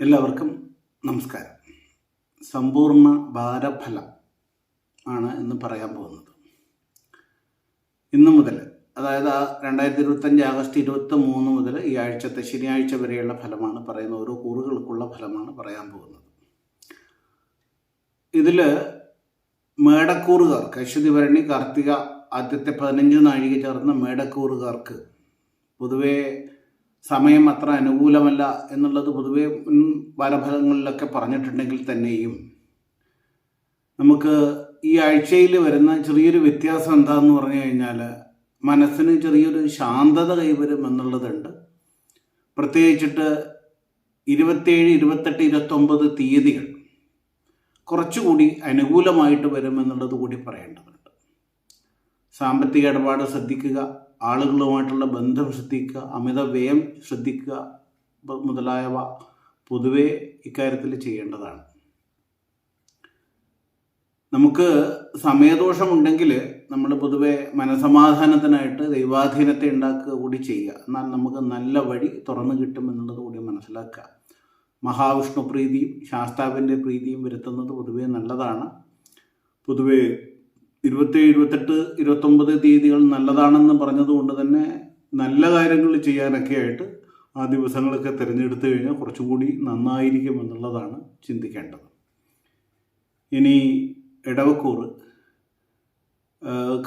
എല്ലാവർക്കും നമസ്കാരം. സമ്പൂർണ ഭാരഫലം ആണ് എന്ന് പറയാൻ പോകുന്നത്. ഇന്നു മുതൽ അതായത് ആ രണ്ടായിരത്തി ഇരുപത്തഞ്ച് ആഗസ്റ്റ് ഇരുപത്തി മൂന്ന് മുതൽ ഈ ആഴ്ചത്തെ ശനിയാഴ്ച വരെയുള്ള ഫലമാണ് പറയുന്ന ഓരോ കൂറുകൾക്കുള്ള ഫലമാണ് പറയാൻ പോകുന്നത്. ഇതിൽ മേടക്കൂറുകാർക്ക് അശ്വതി ഭരണി കാർത്തിക ആദ്യത്തെ പതിനഞ്ച് നാഴിക ചേർന്ന മേടക്കൂറുകാർക്ക് പൊതുവേ സമയം അത്ര അനുകൂലമല്ല എന്നുള്ളത് പൊതുവെ മുൻ ഫലങ്ങളിലൊക്കെ പറഞ്ഞിട്ടുണ്ടെങ്കിൽ തന്നെയും. നമുക്ക് ഈ ആഴ്ചയിൽ വരുന്ന ചെറിയൊരു വ്യത്യാസം എന്താന്ന് പറഞ്ഞു കഴിഞ്ഞാൽ മനസ്സിന് ചെറിയൊരു ശാന്തത കൈവരും എന്നുള്ളതുണ്ട്. പ്രത്യേകിച്ചിട്ട് ഇരുപത്തേഴ് ഇരുപത്തെട്ട് ഇരുപത്തൊമ്പത് തീയതികൾ കുറച്ചുകൂടി അനുകൂലമായിട്ട് വരുമെന്നുള്ളത് കൂടി പറയേണ്ടതുണ്ട്. സാമ്പത്തിക ഇടപാട് ശ്രദ്ധിക്കുക. ആളുകളുമായിട്ടുള്ള ബന്ധം ശ്രദ്ധിക്കുക അമിത വ്യയം ശ്രദ്ധിക്കുക മുതലായവ പൊതുവെ ഇക്കാര്യത്തിൽ ചെയ്യേണ്ടതാണ്. നമുക്ക് സമയദോഷമുണ്ടെങ്കിൽ നമ്മൾ പൊതുവെ മനസമാധാനത്തിനായിട്ട് ദൈവാധീനത്തെ ഉണ്ടാക്കുക കൂടി ചെയ്യുക. എന്നാൽ നമുക്ക് നല്ല വഴി തുറന്നു കിട്ടും എന്നുള്ളത് കൂടി മനസ്സിലാക്കുക. മഹാവിഷ്ണു പ്രീതിയും ശാസ്താവിന്റെ പ്രീതിയും വരുത്തുന്നത് പൊതുവെ നല്ലതാണ്. പൊതുവെ ഇരുപത്തേഴ് ഇരുപത്തെട്ട് ഇരുപത്തൊമ്പത് തീയതികൾ നല്ലതാണെന്ന് പറഞ്ഞതുകൊണ്ട് തന്നെ നല്ല കാര്യങ്ങൾ ചെയ്യാനൊക്കെ ആയിട്ട് ആ ദിവസങ്ങളൊക്കെ തിരഞ്ഞെടുത്തു കഴിഞ്ഞാൽ കുറച്ചുകൂടി നന്നായിരിക്കും എന്നുള്ളതാണ് ചിന്തിക്കേണ്ടത്. ഇനി ഇടവക്കൂർ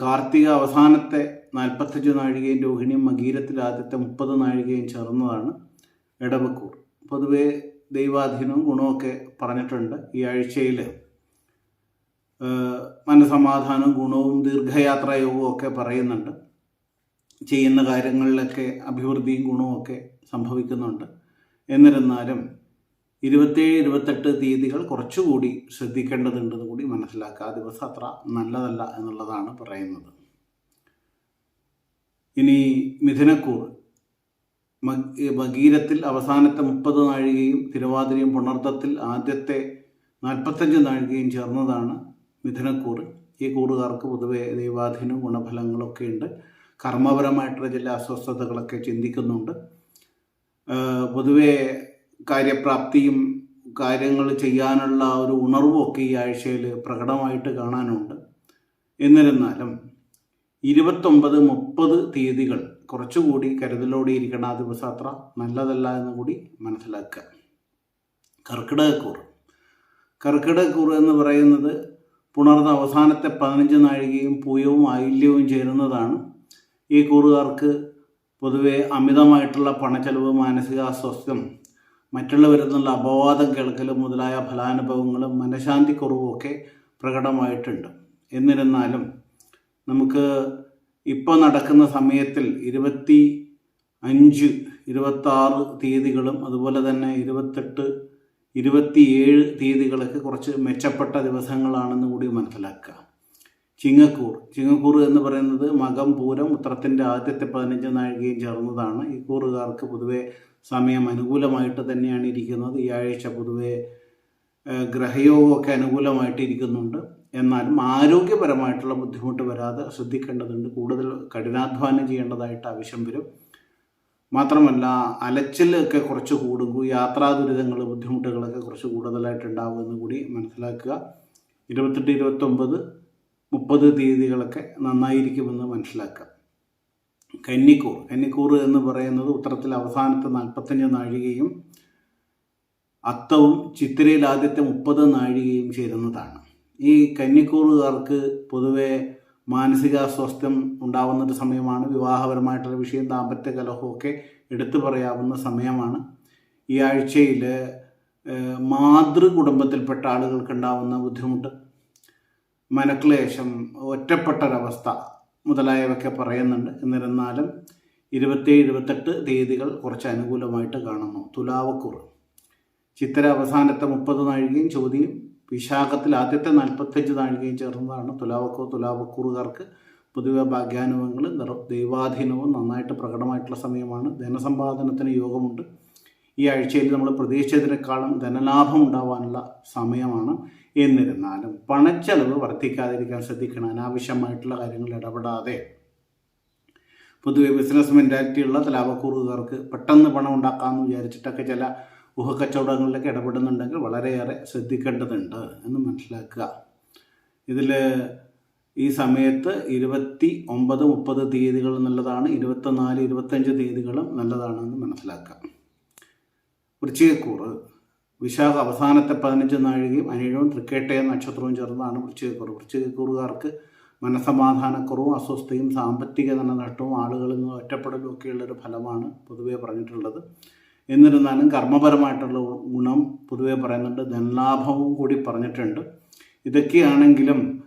കാർത്തിക അവസാനത്തെ നാൽപ്പത്തഞ്ച് നാഴികയും രോഹിണിയും മകീരത്തിൽ ആദ്യത്തെ മുപ്പത് നാഴികയും ചേർന്നതാണ് ഇടവക്കൂർ പൊതുവേ ദൈവാധീനവും ഗുണമൊക്കെ പറഞ്ഞിട്ടുണ്ട് ഈ ആഴ്ചയിൽ മനസമാധാനവും ഗുണവും ദീർഘയാത്രായോഗവും ഒക്കെ പറയുന്നുണ്ട്. ചെയ്യുന്ന കാര്യങ്ങളിലൊക്കെ അഭിവൃദ്ധിയും ഗുണവും ഒക്കെ സംഭവിക്കുന്നുണ്ട്. എന്നിരുന്നാലും ഇരുപത്തേഴ് ഇരുപത്തെട്ട് തീയതികൾ കുറച്ചുകൂടി ശ്രദ്ധിക്കേണ്ടതുണ്ടെന്ന് കൂടി മനസ്സിലാക്കുക. ആ ദിവസം അത്ര നല്ലതല്ല എന്നുള്ളതാണ് പറയുന്നത്. ഇനി മിഥുനക്കൂർ. ഭഗീരത്തിൽ അവസാനത്തെ മുപ്പത് നാഴികയും തിരുവാതിരയും പുണർത്തത്തിൽ ആദ്യത്തെ നാൽപ്പത്തഞ്ച് നാഴികയും ചേർന്നതാണ് മിഥുനക്കൂർ ഈ കൂറുകാർക്ക് പൊതുവെ ദൈവാധീനവും ഗുണഫലങ്ങളൊക്കെ ഉണ്ട്. കർമ്മപരമായിട്ടുള്ള ചില അസ്വസ്ഥതകളൊക്കെ ചിന്തിക്കുന്നുണ്ട്. പൊതുവെ കാര്യപ്രാപ്തിയും കാര്യങ്ങൾ ചെയ്യാനുള്ള ഒരു ഉണർവും ഒക്കെ ഈ ആഴ്ചയിൽ പ്രകടമായിട്ട് കാണാനുണ്ട്. എന്നിരുന്നാലും ഇരുപത്തൊമ്പത് മുപ്പത് തീയതികൾ കുറച്ചുകൂടി കരുതലോടെ ഇരിക്കണം ആ ദിവസം അത്ര നല്ലതല്ല എന്ന് കൂടി മനസ്സിലാക്കുക. കർക്കിടകക്കൂർ കർക്കിടകക്കൂർ എന്ന് പറയുന്നത് പുണർന്ന അവസാനത്തെ പതിനഞ്ച് നാഴികയും പൂയവും ആയില്യവും ചേരുന്നതാണ്. ഈ കൂറുകാർക്ക് പൊതുവെ അമിതമായിട്ടുള്ള പണച്ചെലവ് മാനസിക മറ്റുള്ളവരിൽ നിന്നുള്ള അപവാദം കേൾക്കലും മുതലായ ഫലാനുഭവങ്ങളും മനഃശാന്തി കുറവുമൊക്കെ പ്രകടമായിട്ടുണ്ട്. എന്നിരുന്നാലും നമുക്ക് ഇപ്പോൾ നടക്കുന്ന സമയത്തിൽ ഇരുപത്തി അഞ്ച് ഇരുപത്താറ് തീയതികളും അതുപോലെ തന്നെ ഇരുപത്തെട്ട് ഇരുപത്തിയേഴ് തീയതികളൊക്കെ കുറച്ച് മെച്ചപ്പെട്ട ദിവസങ്ങളാണെന്ന് കൂടി മനസ്സിലാക്കുക. ചിങ്ങക്കൂർ. ചിങ്ങക്കൂർ എന്ന് പറയുന്നത് മകം പൂരം ഉത്രത്തിന്റെ ആദ്യത്തെ പതിനഞ്ച് നാഴികയും ചേർന്നതാണ്. ഈ കൂറുകാർക്ക് പൊതുവെ സമയം അനുകൂലമായിട്ട് തന്നെയാണ് ഇരിക്കുന്നത്. ഈ ആഴ്ച പൊതുവെ ഗ്രഹയോഗമൊക്കെ അനുകൂലമായിട്ട് ഇരിക്കുന്നുണ്ട്. എന്നാലും ആരോഗ്യപരമായിട്ടുള്ള ബുദ്ധിമുട്ട് വരാതെ ശ്രദ്ധിക്കേണ്ടതുണ്ട്. കൂടുതൽ കഠിനാധ്വാനം ചെയ്യേണ്ടതായിട്ട് ആവശ്യം വരും. മാത്രമല്ല അലച്ചിലൊക്കെ കുറച്ച് കൂടും യാത്രാ ദുരിതങ്ങൾ ബുദ്ധിമുട്ടുകളൊക്കെ കുറച്ച് കൂടുതലായിട്ട് ഉണ്ടാകുമെന്ന് കൂടി മനസ്സിലാക്കുക. ഇരുപത്തെട്ട് ഇരുപത്തൊമ്പത് മുപ്പത് തീയതികളൊക്കെ നന്നായിരിക്കുമെന്ന് മനസ്സിലാക്കുക. കന്നിക്കൂർ. കന്നിക്കൂർ എന്ന് പറയുന്നത് ഉത്തരത്തിൽ അവസാനത്തെ നാൽപ്പത്തഞ്ച് നാഴികയും അത്തവും ചിത്തിരയിൽ ആദ്യത്തെ മുപ്പത് നാഴികയും ചേരുന്നതാണ്. ഈ കന്നിക്കൂറുകാർക്ക് പൊതുവെ മാനസികാസ്വാസ്ഥ്യം ഉണ്ടാവുന്ന ഒരു സമയമാണ്. വിവാഹപരമായിട്ടുള്ള വിഷയം ദാമ്പത്യ കലഹമൊക്കെ എടുത്തു പറയാവുന്ന സമയമാണ്. ഈ ആഴ്ചയിൽ മാതൃ കുടുംബത്തിൽപ്പെട്ട ആളുകൾക്കുണ്ടാവുന്ന ബുദ്ധിമുട്ട് മനക്ലേശം ഒറ്റപ്പെട്ടൊരവസ്ഥ മുതലായവയൊക്കെ പറയുന്നുണ്ട്. എന്നിരുന്നാലും ഇരുപത്തേഴ് ഇരുപത്തെട്ട് തീയതികൾ കുറച്ച് അനുകൂലമായിട്ട് കാണുന്നു. തുലാവക്കൂർ ചിത്തര അവസാനത്തെ മുപ്പത് നാഴികയും ചോദ്യം. വിശാഖത്തിൽ ആദ്യത്തെ നാൽപ്പത്തഞ്ച് നാഴികയും ചേർന്നതാണ് തുലാവക്കോ തുലാവക്കൂറുകാർക്ക് പൊതുവെ ഭാഗ്യാനുഭവങ്ങൾ ദൈവാധീനവും നന്നായിട്ട് പ്രകടമായിട്ടുള്ള സമയമാണ്. ധനസമ്പാദനത്തിന് യോഗമുണ്ട്. ഈ ആഴ്ചയിൽ നമ്മൾ പ്രതീക്ഷിച്ചതിനേക്കാളും ധനലാഭം ഉണ്ടാവാനുള്ള സമയമാണ്. എന്നിരുന്നാലും പണച്ചെലവ് വർദ്ധിക്കാതിരിക്കാൻ ശ്രദ്ധിക്കണം. അനാവശ്യമായിട്ടുള്ള കാര്യങ്ങൾ ഇടപെടാതെ. പൊതുവെ ബിസിനസ് മെന്റാലിറ്റിയുള്ള ലാഭക്കൂറുകാർക്ക് പെട്ടെന്ന് പണം ഉണ്ടാക്കാമെന്ന് വിചാരിച്ചിട്ടൊക്കെ ചില ഊഹക്കച്ചവടങ്ങളിലൊക്കെ ഇടപെടുന്നുണ്ടെങ്കിൽ വളരെയേറെ ശ്രദ്ധിക്കേണ്ടതുണ്ട് എന്ന് മനസ്സിലാക്കുക. ഇതിൽ ഈ സമയത്ത് ഇരുപത്തി ഒമ്പത് മുപ്പത് തീയതികൾ നല്ലതാണ് ഇരുപത്തിനാല് ഇരുപത്തഞ്ച് തീയതികളും നല്ലതാണെന്ന് മനസ്സിലാക്കാം വൃശ്ചികക്കൂറ്. വിശാഖ അവസാനത്തെ പതിനഞ്ച് നാഴികയും അനിഴവും തൃക്കേട്ടയും നക്ഷത്രവും ചേർന്നതാണ് വൃശ്ചികക്കൂറ്. വൃശ്ചികക്കൂറുകാർക്ക് മനസമാധാനക്കുറവും അസ്വസ്ഥയും സാമ്പത്തിക ധനനഷ്ടവും ആളുകളിൽ നിന്ന് ഒറ്റപ്പെടലും ഒക്കെയുള്ളൊരു ഫലമാണ് പൊതുവേ പറഞ്ഞിട്ടുള്ളത്. എന്നിരുന്നാലും കർമ്മപരമായിട്ടുള്ള ഗുണം പൊതുവേ പറയുന്നുണ്ട്. ധനലാഭവും കൂടി പറഞ്ഞിട്ടുണ്ട്. ഇതൊക്കെയാണെങ്കിലും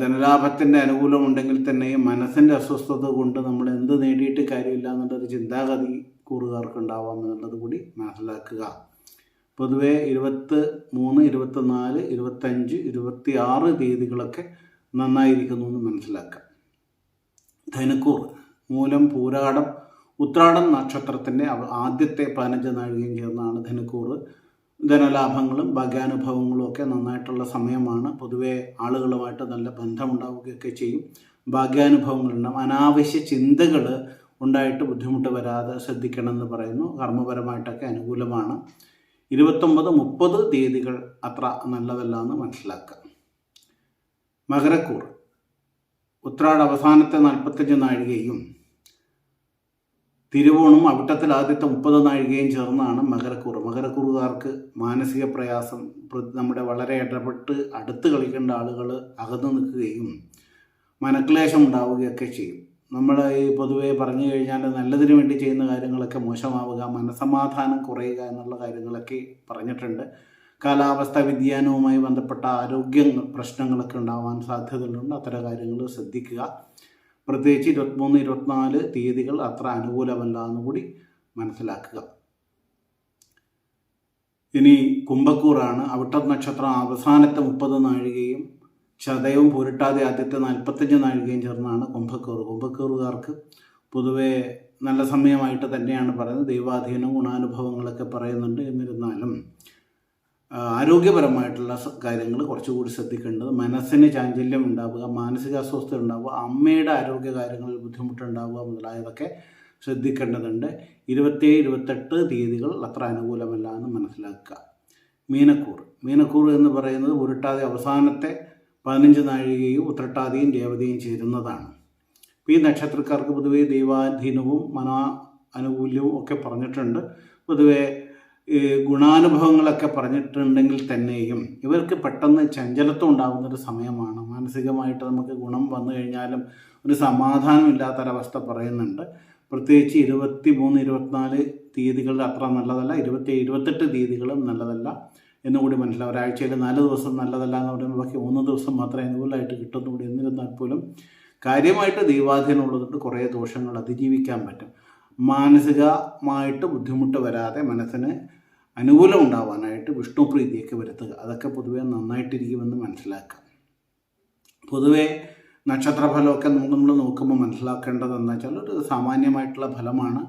ധനലാഭത്തിന്റെ അനുകൂലമുണ്ടെങ്കിൽ തന്നെയും മനസ്സിന്റെ അസ്വസ്ഥത കൊണ്ട് നമ്മൾ എന്ത് നേടിയിട്ട് കാര്യമില്ല എന്നുള്ളൊരു ചിന്താഗതി കൂറുകാർക്ക് ഉണ്ടാവാം എന്നുള്ളത് കൂടി മനസ്സിലാക്കുക. പൊതുവെ ഇരുപത്ത് മൂന്ന് ഇരുപത്തിനാല് ഇരുപത്തഞ്ച് ഇരുപത്തി ആറ് തീയതികളൊക്കെ നന്നായിരിക്കുന്നു എന്ന് മനസ്സിലാക്കാം. ധനുക്കൂർ മൂലം പൂരാടം ഉത്രാടം നക്ഷത്രത്തിന്റെ ആദ്യത്തെ പതിനഞ്ച് നാഴികയും ചേർന്നാണ് ധനുക്കൂറ്. ധനലാഭങ്ങളും ഭാഗ്യാനുഭവങ്ങളും ഒക്കെ നന്നായിട്ടുള്ള സമയമാണ്. പൊതുവെ ആളുകളുമായിട്ട് നല്ല ബന്ധമുണ്ടാവുകയൊക്കെ ചെയ്യും. ഭാഗ്യാനുഭവങ്ങളുണ്ടാവും. അനാവശ്യ ചിന്തകൾ ഉണ്ടായിട്ട് ബുദ്ധിമുട്ട് വരാതെ ശ്രദ്ധിക്കണമെന്ന് പറയുന്നു. കർമ്മപരമായിട്ടൊക്കെ അനുകൂലമാണ്. ഇരുപത്തൊമ്പത് മുപ്പത് തീയതികൾ അത്ര നല്ലതല്ല എന്ന് മനസ്സിലാക്കുക മകരക്കൂർ ഉത്രാട അവസാനത്തെ നാൽപ്പത്തഞ്ച് നാഴികയും തിരുവോണും അവിട്ടത്തിൽ ആദ്യത്തെ മുപ്പത് നാഴികയും ചേർന്നാണ് മകരക്കൂറ്. മകരക്കൂറുകാർക്ക് മാനസിക പ്രയാസം നമ്മുടെ വളരെ ഇടപെട്ട് അടുത്ത് കളിക്കേണ്ട ആളുകൾ അകന്നു നിൽക്കുകയും മനക്ലേശം ഉണ്ടാവുകയൊക്കെ ചെയ്യും. നമ്മൾ ഈ പൊതുവേ പറഞ്ഞു കഴിഞ്ഞാൽ നല്ലതിന് വേണ്ടി ചെയ്യുന്ന കാര്യങ്ങളൊക്കെ മോശമാവുക മനസമാധാനം കുറയുക എന്നുള്ള കാര്യങ്ങളൊക്കെ പറഞ്ഞിട്ടുണ്ട്. കാലാവസ്ഥ വ്യതിയാനവുമായി ബന്ധപ്പെട്ട ആരോഗ്യ പ്രശ്നങ്ങളൊക്കെ ഉണ്ടാവാൻ സാധ്യതകളുണ്ട്. അത്തരം കാര്യങ്ങൾ ശ്രദ്ധിക്കുക. പ്രത്യേകിച്ച് ഇരുപത്തിമൂന്ന് ഇരുപത്തിനാല് തീയതികൾ അത്ര അനുകൂലമല്ല എന്ന് കൂടി മനസ്സിലാക്കുക. ഇനി കുംഭക്കൂറാണ്. അവിട്ട നക്ഷത്രം അവസാനത്തെ മുപ്പത് നാഴികയും ചതയവും പൊരുട്ടാതെ ആദ്യത്തെ നാൽപ്പത്തഞ്ച് നാഴികയും ചേർന്നാണ് കുംഭക്കൂറ്. കുംഭക്കൂറുകാർക്ക് പൊതുവെ നല്ല സമയമായിട്ട് തന്നെയാണ് പറയുന്നത്. ദൈവാധീനം ഗുണാനുഭവങ്ങളൊക്കെ പറയുന്നുണ്ട് എന്നിരുന്നാലും ആരോഗ്യപരമായിട്ടുള്ള കാര്യങ്ങൾ കുറച്ചുകൂടി ശ്രദ്ധിക്കേണ്ടത് മനസ്സിന് ചാഞ്ചല്യം ഉണ്ടാവുക മാനസിക അസ്വസ്ഥത ഉണ്ടാവുക അമ്മയുടെ ആരോഗ്യ കാര്യങ്ങളിൽ ബുദ്ധിമുട്ടുണ്ടാവുക മുതലായതൊക്കെ ശ്രദ്ധിക്കേണ്ടതുണ്ട്. ഇരുപത്തേഴ് ഇരുപത്തെട്ട് തീയതികൾ അത്ര അനുകൂലമല്ല എന്ന് മനസ്സിലാക്കുക. മീനക്കൂർ. മീനക്കൂർ എന്ന് പറയുന്നത് ഉരുട്ടാതെ അവസാനത്തെ പതിനഞ്ച് നാഴികയും ഉത്രട്ടാതിയും രേവതിയും ചേരുന്നതാണ്. ഈ നക്ഷത്രക്കാർക്ക് പൊതുവെ ദൈവാധീനവും മനോ അനുകൂല്യവും ഒക്കെ പറഞ്ഞിട്ടുണ്ട്. പൊതുവെ ഗുണാനുഭവങ്ങളൊക്കെ പറഞ്ഞിട്ടുണ്ടെങ്കിൽ തന്നെയും ഇവർക്ക് പെട്ടെന്ന് ചഞ്ചലത്വം ഉണ്ടാകുന്നൊരു സമയമാണ്. മാനസികമായിട്ട് നമുക്ക് ഗുണം വന്നു കഴിഞ്ഞാലും ഒരു സമാധാനമില്ലാത്തൊരവസ്ഥ പറയുന്നുണ്ട്. പ്രത്യേകിച്ച് ഇരുപത്തി മൂന്ന് ഇരുപത്തിനാല് തീയതികൾ അത്ര നല്ലതല്ല. ഇരുപത്തി ഇരുപത്തെട്ട് തീയതികളും നല്ലതല്ല എന്നുകൂടി മനസ്സിലാവും. ഒരാഴ്ചയിൽ നാല് ദിവസം നല്ലതല്ല എന്ന് പറയുമ്പോൾ ബാക്കി മൂന്ന് ദിവസം മാത്രമേ അനുകൂലമായിട്ട് കിട്ടുന്നുകൂടി എന്നിരുന്നാൽ പോലും കാര്യമായിട്ട് ദൈവാധീനം ഉള്ളതുകൊണ്ട് കുറേ ദോഷങ്ങൾ അതിജീവിക്കാൻ പറ്റും. മാനസികമായിട്ട് ബുദ്ധിമുട്ട് വരാതെ മനസ്സിന് അനുകൂലം ഉണ്ടാവാനായിട്ട് വിഷ്ണുപ്രീതിയൊക്കെ വരുത്തുക. അതൊക്കെ പൊതുവെ നന്നായിട്ടിരിക്കുമെന്ന് മനസ്സിലാക്കാം. പൊതുവെ നക്ഷത്രഫലമൊക്കെ നമുക്ക് നമ്മൾ നോക്കുമ്പോൾ മനസ്സിലാക്കേണ്ടത് എന്ന് വെച്ചാൽ ഒരു സാമാന്യമായിട്ടുള്ള ഫലമാണ്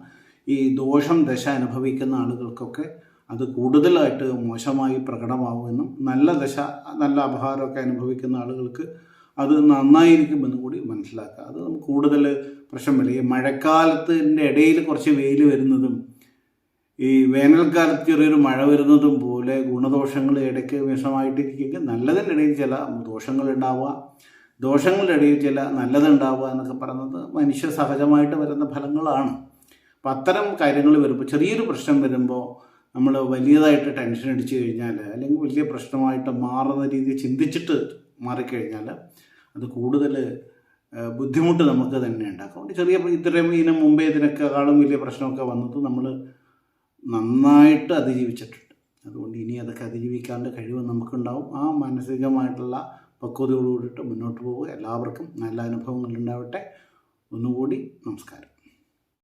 ഈ ദോഷം ദശ അനുഭവിക്കുന്ന ആളുകൾക്കൊക്കെ അത് കൂടുതലായിട്ട് മോശമായി പ്രകടമാവുമെന്നും നല്ല ദശ നല്ല അപഹാരമൊക്കെ അനുഭവിക്കുന്ന ആളുകൾക്ക് അത് നന്നായിരിക്കുമെന്ന് കൂടി മനസ്സിലാക്കുക. അത് നമുക്ക് കൂടുതൽ പ്രശ്നമില്ല ഈ മഴക്കാലത്തിന്റെ ഇടയിൽ കുറച്ച് വെയിൽ വരുന്നതും ഈ വേനൽക്കാലത്ത് ചെറിയൊരു മഴ വരുന്നതും പോലെ ഗുണദോഷങ്ങൾ ഇടയ്ക്ക് വിഷമായിട്ടിരിക്കുക നല്ലതിനിടയിൽ ചില ദോഷങ്ങളുടെ ഇടയിൽ ചില നല്ലതുണ്ടാവുക എന്നൊക്കെ പറയുന്നത് മനുഷ്യ സഹജമായിട്ട് വരുന്ന ഫലങ്ങളാണ്. അപ്പം അത്തരം കാര്യങ്ങൾ വരുമ്പോൾ ചെറിയൊരു പ്രശ്നം വരുമ്പോൾ നമ്മൾ വലിയതായിട്ട് ടെൻഷൻ അടിച്ചു കഴിഞ്ഞാൽ അല്ലെങ്കിൽ വലിയ പ്രശ്നമായിട്ട് മാറുന്ന രീതി ചിന്തിച്ചിട്ട് മാറിക്കഴിഞ്ഞാൽ അത് കൂടുതൽ ബുദ്ധിമുട്ട് നമുക്ക് തന്നെ ഉണ്ടാക്കും. ചെറിയ ഇത്രയും ഇതിന് മുമ്പേ ഇതിനേക്കാളും വലിയ പ്രശ്നമൊക്കെ വന്നത് നമ്മൾ നന്നായിട്ട് അതിജീവിച്ചിട്ടുണ്ട്. അതുകൊണ്ട് ഇനി അതൊക്കെ അതിജീവിക്കാനുള്ള കഴിവ് നമുക്കുണ്ടാവും. ആ മാനസികമായിട്ടുള്ള പക്വതയോടുകൂടിയിട്ട് മുന്നോട്ട് പോവുക. എല്ലാവർക്കും നല്ല അനുഭവങ്ങൾ ഉണ്ടാവട്ടെ ഒന്നുകൂടി നമസ്കാരം.